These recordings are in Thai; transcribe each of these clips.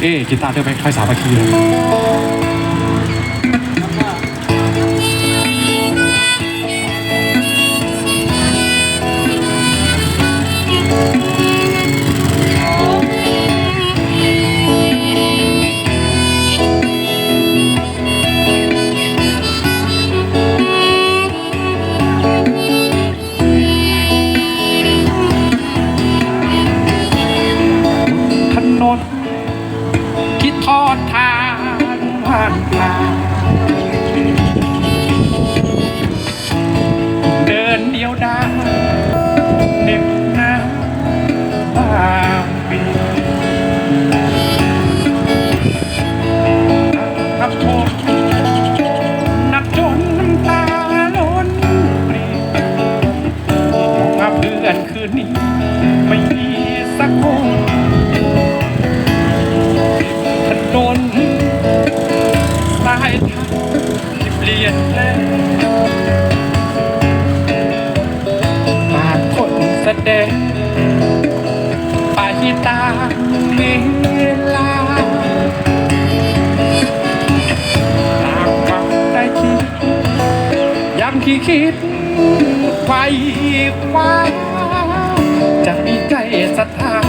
เอ๊กีตาร์เดินไปค่อยสามัคคีเลย เปลี่ยนแปลงปากคนแสดงไปตามเวลาตามความได้คิดย้ำที่คิดไว้คว้าจะมีใจศรัทธา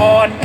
อ่อน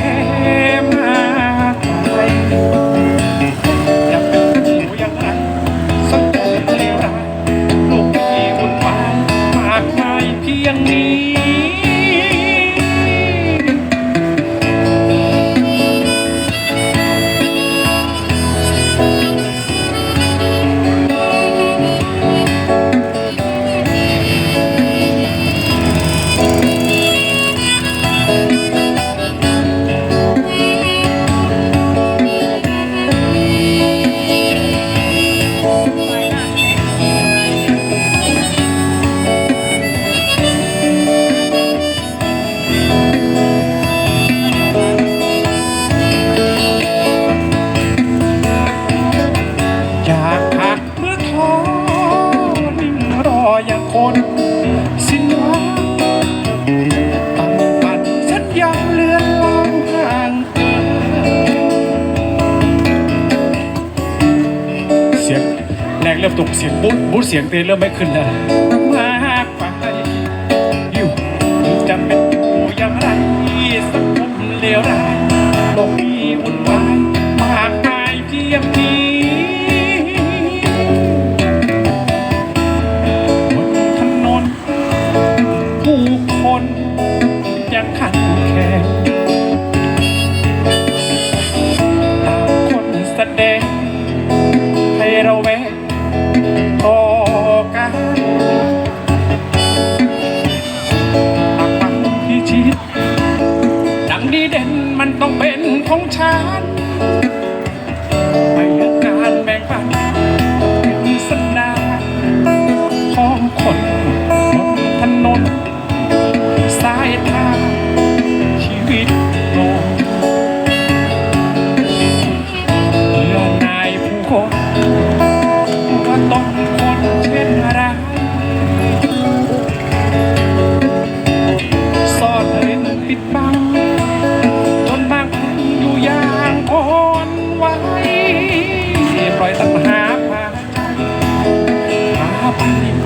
เริ่มตกเสียงบุ๊บุ๊ดเสียงเตนเริ่มไม่ขึ้นแล้วมากไปอยู่จะเป็นอยู่อย่างไรสังคมเลวร้ายโลกนี้วุ่นวายมากมายเพียงนี้บนถนนผู้คนยังขันแข็งต่างคนแสดงให้เราแวะ เด่นมันต้องเป็นของฉันไม่เลือกการแบ่งปันเป็นสนาของคนบนถนนสายทางชีวิตโลกเมื่อนายผู้คนว่าต้องคนเช่นไรซ่อนเร้นปิดบัง อยตักหาพาหาปันนี้